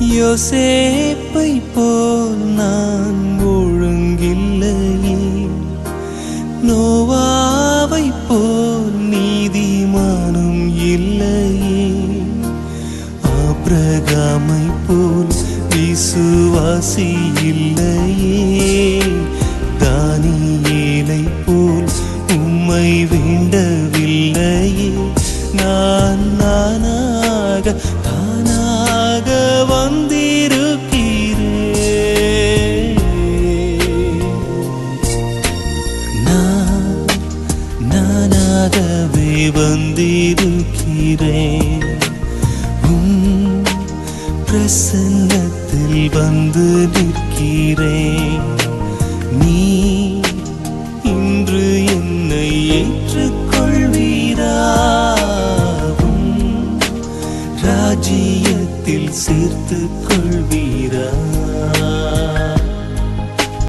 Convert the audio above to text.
யோசேப்பை போல் நான் ஒழுங்கில்லையே. நோவாவை போல் நீதிமானம் இல்லையே. ஆபிரகாமை போல் விசுவாசி இல்லையே. தானியேலை போல் உம்மை வேண்டவில்லையே. நான் நானாக வந்திருக்கிறேன். உம் பிரசன்னத்தில் வந்து நிற்கிறேன். நீ இன்று என்னை ஏற்றுக்கொள்வீராவும் ராஜ்யத்தில் சேர்த்துக்கொள்